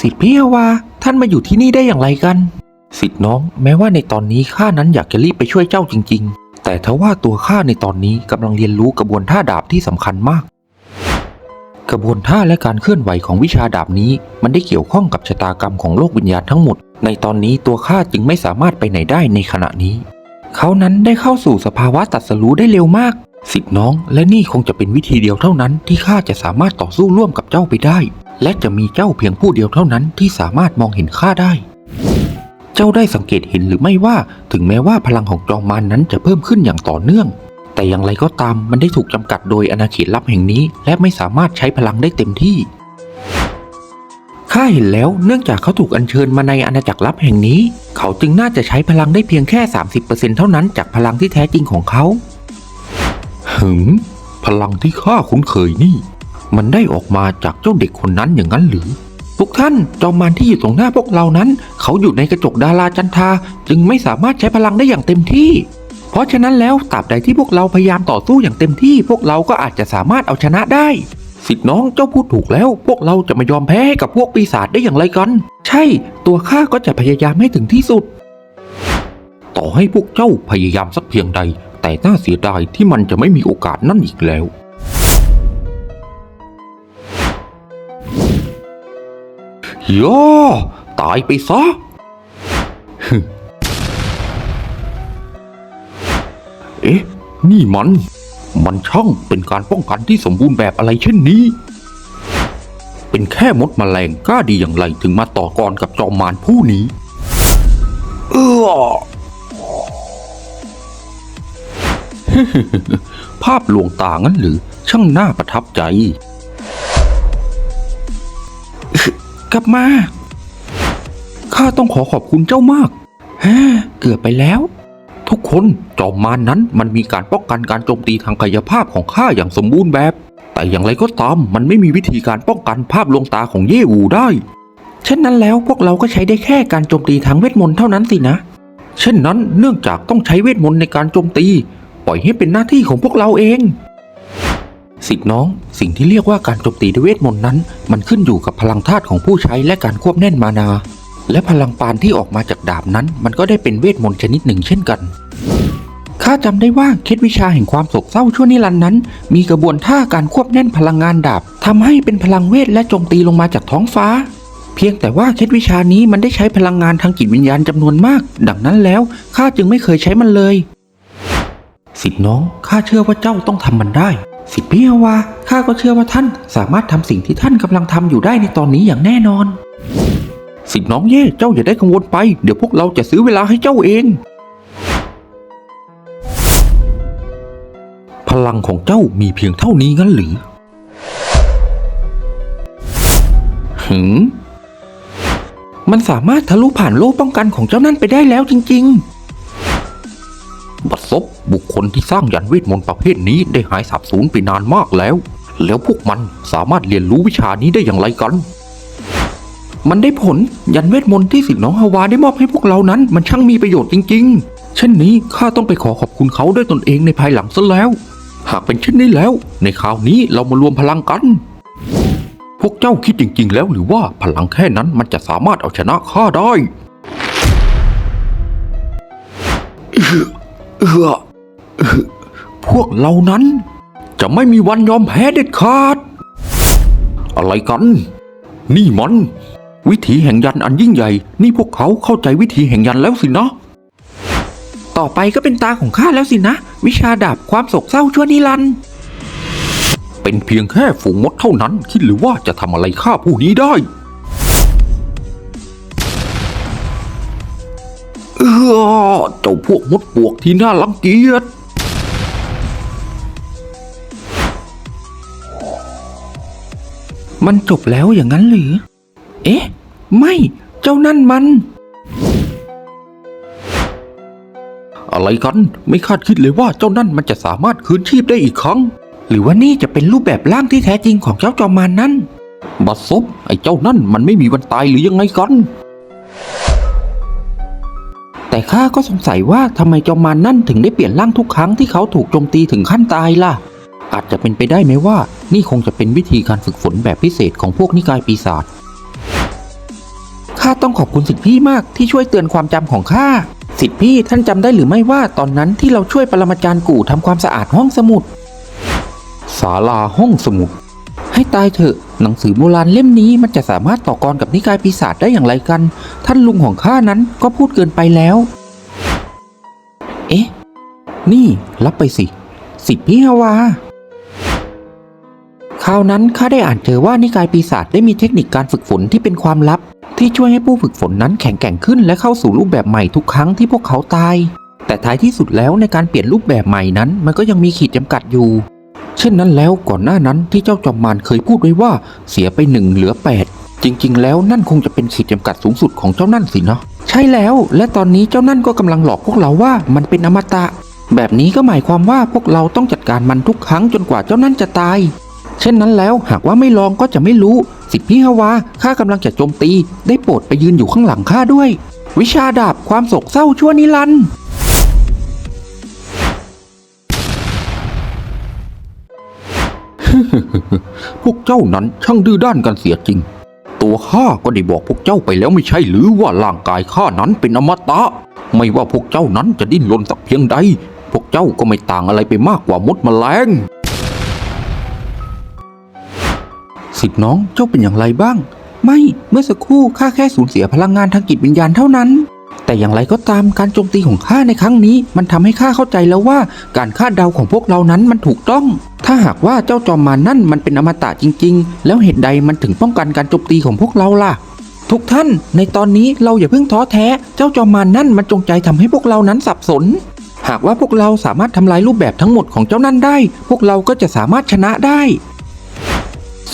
สิทธิ์พี่วาท่านมาอยู่ที่นี่ได้อย่างไรกัน สิทธิ์น้อง แม้ว่าในตอนนี้ข้านั้นอยากจะรีบไปช่วยเจ้าจริง ๆ แต่ทว่าตัวข้าในตอนนี้กำลังเรียนรู้กระบวนท่าดาบที่สำคัญมาก กระบวนท่าและการเคลื่อนไหวของวิชาดาบนี้ มันได้เกี่ยวข้องกับชะตากรรมของโลกวิญญาณทั้งหมด ในตอนนี้ตัวข้าจึงไม่สามารถไปไหนได้ในขณะนี้ เขานั้นได้เข้าสู่สภาวะตัดสรู้ได้เร็วมาก สิทธิ์น้องและนี่คงจะเป็นวิธีเดียวเท่านั้นที่ข้าจะสามารถต่อสู้ร่วมกับเจ้าไปได้ และจะมีเจ้าเพียงผู้เดียวเท่านั้นที่สามารถมองเห็นข้าได้ เจ้าได้สังเกตเห็นหรือไม่ว่าถึงแม้ว่าพลังของจอมมารนนั้นจะเพิ่มขึ้นอย่างต่อเนื่อง แต่อย่างไรก็ตามมันได้ถูกจำกัดโดยอาณาเขตลับแห่งนี้ และไม่สามารถใช้พลังได้เต็มที่ข้าเห็นแล้วเนื่องจากเขาถูกอัญเชิญมาในอาณาจักรลับแห่งนี้ เขาจึงน่าจะใช้พลังได้เพียงแค่ 30%เท่านั้นจากพลังที่แท้จริงของเขา หึง พลังที่ข้าคุ้นเคยนี่ มันได้ออกมาจากเจ้าเด็กคนนั้นอย่างนั้นหรือ ทุกท่านจอมมารที่อยู่ตรงหน้าพวกเรานั้น เขาอยู่ในกระจกดาราจันทาจึงไม่สามารถใช้พลังได้อย่างเต็มที่ เพราะฉะนั้นแล้วตราบใดที่พวกเราพยายามต่อสู้อย่างเต็มที่ พวกเราก็อาจจะสามารถเอาชนะได้สิทธิ์น้องเจ้าพูดถูกแล้ว พวกเราจะไมายอมแพ้ให้กับพวกปีศาจได้อย่างไรกัน ใช่ ตัวข้าก็จะพยายามให้ถึงที่สุด ต่อให้พวกเจ้าพยายามสักเพียงใด แต่น่าเสียดายที่มันจะไม่มีโอกาสนั่นอีกแล้ว ย่อตายไปซะ เอ๊ะ นี่มัน มันช่างเป็นการป้องกันที่สมบูรณ์แบบอะไรเช่นนี้ เป็นแค่มดแมลงกล้าดีอย่างไรถึงมาต่อกรกับจอมมารผู้นี้ เออ ภาพลวงตางั้นหรือช่างน่าประทับใจ กลับมา ข้าต้องขอขอบคุณเจ้ามากฮเกือบไปแล้ว ทุกคนจอมมารนนั้นมันมีการป้องกันการโจมตีทางกายภาพของข้าอย่างสมบูรณ์แบบ แต่อย่างไรก็ตามมันไม่มีวิธีการป้องกันภาพลวงตาของเย่วูได้ เช่นนั้นแล้วพวกเราก็ใช้ได้แค่การโจมตีทางเวทมนต์เท่านั้นสินะ เช่นนั้นเนื่องจากต้องใช้เวทมนต์ในการโจมตี ปล่อยให้เป็นหน้าที่ของพวกเราเองสิทธิ์น้องสิ่งที่เรียกว่าการโจมตีด้วยเวทมนต์นั้น มันขึ้นอยู่กับพลังธาตุของผู้ใช้และการควบแน่นมานา และพลังปานที่ออกมาจากดาบนั้น มันก็ได้เป็นเวทมนต์ชนิดหนึ่งเช่นกันข้าจำได้ว่าเคล็ดวิชาแห่งความโศกเศร้าชั่วนิรันดร์นั้น มีกระบวนท่าการควบแน่นพลังงานดาบทำให้เป็นพลังเวทและโจมตีลงมาจากท้องฟ้า เพียงแต่ว่าเคล็ดวิชานี้มันได้ใช้พลังงานทางจิตวิญญาณจำนวนมาก ดังนั้นแล้วข้าจึงไม่เคยใช้มันเลย สิทธิ์น้องข้าเชื่อว่าเจ้าต้องทำมันได้ สิทธิ์พี่วาข้าก็เชื่อว่าท่านสามารถทำสิ่งที่ท่านกำลังทำอยู่ได้ในตอนนี้อย่างแน่นอน สิทธิ์น้องเย่เจ้าอย่าได้กังวลไป เดี๋ยวพวกเราจะซื้อเวลาให้เจ้าเอง พลังของเจ้ามีเพียงเท่านี้งั้นหรือหึงมันสามารถทะลุผ่านโล่ป้องกันของเจ้านั่นไปได้แล้วจริง ๆ บัดซบบุคคลที่สร้างยันเวทมนต์ประเภทนี้ได้หายสาบสูญไปนานมากแล้ว แล้วพวกมันสามารถเรียนรู้วิชานี้ได้อย่างไรกัน มันได้ผลยันเวทมนต์ที่สิทธิ์น้องฮาวาได้มอบให้พวกเรานั้น มันช่างมีประโยชน์จริง ๆ เช่นนี้ข้าต้องไปขอขอบคุณเขาด้วยตนเองในภายหลังซะแล้ว หากเป็นเช่นนี้แล้ว ในคราวนี้เรามารวมพลังกัน พวกเจ้าคิดจริง ๆ แล้วหรือว่าพลังแค่นั้นมันจะสามารถเอาชนะข้าได้ เออพวกเรานั้น จะไม่มีวันยอมแพ้เด็ดขาด อะไรกัน นี่มัน วิถีแห่งยันอันยิ่งใหญ่ นี่พวกเขาเข้าใจวิถีแห่งยันแล้วสินะ ต่อไปก็เป็นตาของข้าแล้วสินะ วิชาดาบความโศกเศร้าชั่วนิรันดร์เป็นเพียงแค่ฝูงมดเท่านั้นคิดหรือว่าจะทำอะไรข้าผู้นี้ได้ เออเจ้าพวกมดปวกที่น่ารังเกียจมันจบแล้วอย่างนั้นหรือ เอ๊ะ ไม่ เจ้านั่นมัน อะไรกัน ไม่คาดคิดเลยว่าเจ้านั่นมันจะสามารถคืนชีพได้อีกครั้ง หรือว่านี่จะเป็นรูปแบบร่างที่แท้จริงของเจ้าจอมมารนนั่น บัดซบไอ้เจ้านั่นมันไม่มีวันตายหรือยังไงกัน แต่ข้าก็สงสัยว่าทำไมจอมมารนนั่นถึงได้เปลี่ยนร่างทุกครั้งที่เขาถูกโจมตีถึงขั้นตายล่ะ อาจจะเป็นไปได้ไหมว่า นี่คงจะเป็นวิธีการฝึกฝนแบบพิเศษของพวกนิกายปีศาจข้าต้องขอบคุณสิทธิพี่มากที่ช่วยเตือนความจำของข้าสิทธิพี่ท่านจำได้หรือไม่ว่าตอนนั้นที่เราช่วยปรมาจารย์กู่ทำความสะอาดห้องสมุดศาลาห้องสมุด ให้ตายเถอะ หนังสือโบราณเล่มนี้มันจะสามารถต่อกรกับนิกายปีศาจได้อย่างไรกัน ท่านลุงของข้านั้นก็พูดเกินไปแล้ว เอ๊ะ นี่รับไปสิ สิทธิฮาวาคราวนั้นข้าได้อ่านเจอว่านิกายปีศาจได้มีเทคนิคการฝึกฝนที่เป็นความลับ ที่ช่วยให้ผู้ฝึกฝนนั้นแข็งแกร่งขึ้นและเข้าสู่รูปแบบใหม่ทุกครั้งที่พวกเขาตาย แต่ท้ายที่สุดแล้วในการเปลี่ยนรูปแบบใหม่นั้น มันก็ยังมีขีดจำกัดอยู่ เช่นนั้นแล้วก่อนหน้านั้นที่เจ้าจอมมารเคยพูดไว้ว่าเสียไปหนึ่งเหลือแปดจริง ๆ แล้วนั่นคงจะเป็นขีดจำกัดสูงสุดของเจ้านั่นสินะใช่แล้ว และตอนนี้เจ้านั่นก็กำลังหลอกพวกเราว่ามันเป็นอมตะ แบบนี้ก็หมายความว่าพวกเราต้องจัดการมันทุกครั้งจนกว่าเจ้านั่นจะตาย เช่นนั้นแล้วหากว่าไม่ลองก็จะไม่รู้ สิทธิฮาวาข้ากำลังจะโจมตี ได้โปรดไปยืนอยู่ข้างหลังข้าด้วย วิชาดาบความโศกเศร้าชั่วนิรันดร์ พวกเจ้านั้นช่างดื้อด้านกันเสียจริง ตัวข้าก็ได้บอกพวกเจ้าไปแล้วไม่ใช่หรือว่าร่างกายข้านั้นเป็นอมตะ ไม่ว่าพวกเจ้านั้นจะดิ้นรนสักเพียงใด พวกเจ้าก็ไม่ต่างอะไรไปมากกว่ามดแมลงสิทธิ์น้องเจ้าเป็นอย่างไรบ้าง ไม่เมื่อสักครู่ข้าแค่สูญเสียพลังงานทางจิตวิญญาณเท่านั้น แต่อย่างไรก็ตามการโจมตีของข้าในครั้งนี้ มันทำให้ข้าเข้าใจแล้วว่าการคาดเดาของพวกเรานั้นมันถูกต้อง ถ้าหากว่าเจ้าจอมมารนั่นมันเป็นอมตะจริง ๆ แล้วเหตุใดมันถึงป้องกันการโจมตีของพวกเราล่ะ ทุกท่าน ในตอนนี้เราอย่าเพิ่งท้อแท้ เจ้าจอมมารนั่นมันจงใจทำให้พวกเรานั้นสับสน หากว่าพวกเราสามารถทำลายรูปแบบทั้งหมดของเจ้านั่นได้ พวกเราก็จะสามารถชนะได้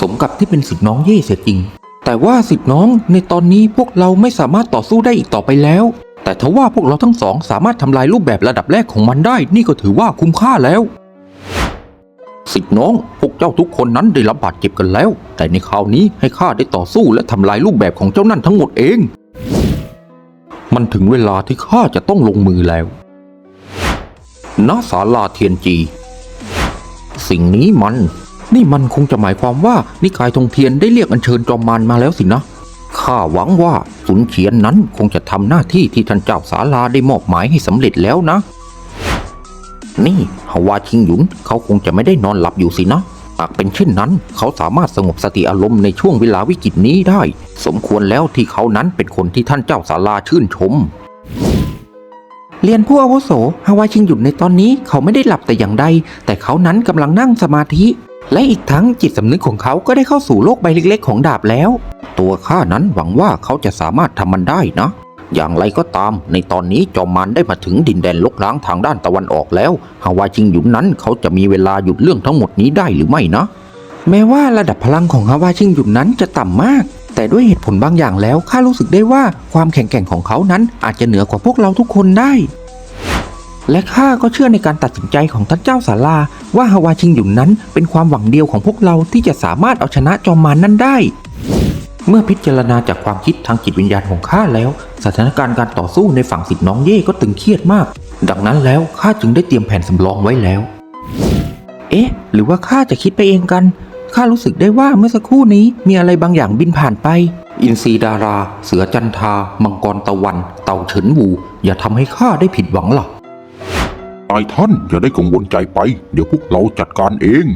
สมกับที่เป็นสิทธิน้องเย่เสียจริงแต่ว่าสิทธิน้องในตอนนี้พวกเราไม่สามารถต่อสู้ได้อีกต่อไปแล้ว แต่ทว่าพวกเราทั้งสองสามารถทำลายรูปแบบระดับแรกของมันได้ นี่ก็ถือว่าคุ้มค่าแล้วสิทธิน้อง พวกเจ้าทุกคนนั้นได้รับบาดเจ็บกันแล้ว แต่ในคราวนี้ให้ข้าได้ต่อสู้และทำลายรูปแบบของเจ้านั่นทั้งหมดเอง มันถึงเวลาที่ข้าจะต้องลงมือแล้วณศาลาเทียนจี สิ่งนี้มัน นี่มันคงจะหมายความว่านิกายธงเทียนได้เรียกอัญเชิญจอมมารมาแล้วสินะ ข้าหวังว่าสุนเฉียนนั้นคงจะทำหน้าที่ที่ท่านเจ้าศาลาได้มอบหมายให้สำเร็จแล้วนะ นี่ฮาวาชิงหยุนเขาคงจะไม่ได้นอนหลับอยู่สินะหากเป็นเช่นนั้น เขาสามารถสงบสติอารมณ์ในช่วงเวลาวิกฤตนี้ได้ สมควรแล้วที่เขานั้นเป็นคนที่ท่านเจ้าศาลาชื่นชม เรียนผู้อาวุโสฮาวาชิงหยุนในตอนนี้เขาไม่ได้หลับแต่อย่างใด แต่เขานั้นกำลังนั่งสมาธิ และอีกทั้งจิตสำนึกของเขาก็ได้เข้าสู่โลกใบเล็กๆ ของดาบแล้ว ตัวข้านั้นหวังว่าเขาจะสามารถทำมันได้นะ อย่างไรก็ตาม ในตอนนี้จอมมารได้มาถึงดินแดนลกล้างทางด้านตะวันออกแล้วฮาวาชิงหยุนนั้นเขาจะมีเวลาหยุดเรื่องทั้งหมดนี้ได้หรือไม่นะ แม้ว่าระดับพลังของฮาวาชิงหยุนนั้นจะต่ำมาก แต่ด้วยเหตุผลบางอย่างแล้วข้ารู้สึกได้ว่าความแข็งแกร่งของเขานั้นอาจจะเหนือกว่าพวกเราทุกคนได้ และข้าก็เชื่อในการตัดสินใจของท่านเจ้าสาราว่าฮาวาชิงหยุนนั้นเป็นความหวังเดียวของพวกเราที่จะสามารถเอาชนะจอมมารนนั้นได้ เมื่อพิจารณาจากความคิดทางจิตวิญญาณของข้าแล้ว สถานการณ์การต่อสู้ในฝั่งสิทธิ์น้องเย่ก็ตึงเครียดมาก ดังนั้นแล้วข้าจึงได้เตรียมแผนสำรองไว้แล้ว เอ๊ะ หรือว่าข้าจะคิดไปเองกันข้ารู้สึกได้ว่าเมื่อสักครู่นี้มีอะไรบางอย่างบินผ่านไป อินทรีดารา เสือจันทา มังกรตะวัน เต่าเฉินวูอย่าทำให้ข้าได้ผิดหวังล่ะ นายท่านอย่าได้กังวลใจไป เดี๋ยวพวกเราจัดการเอง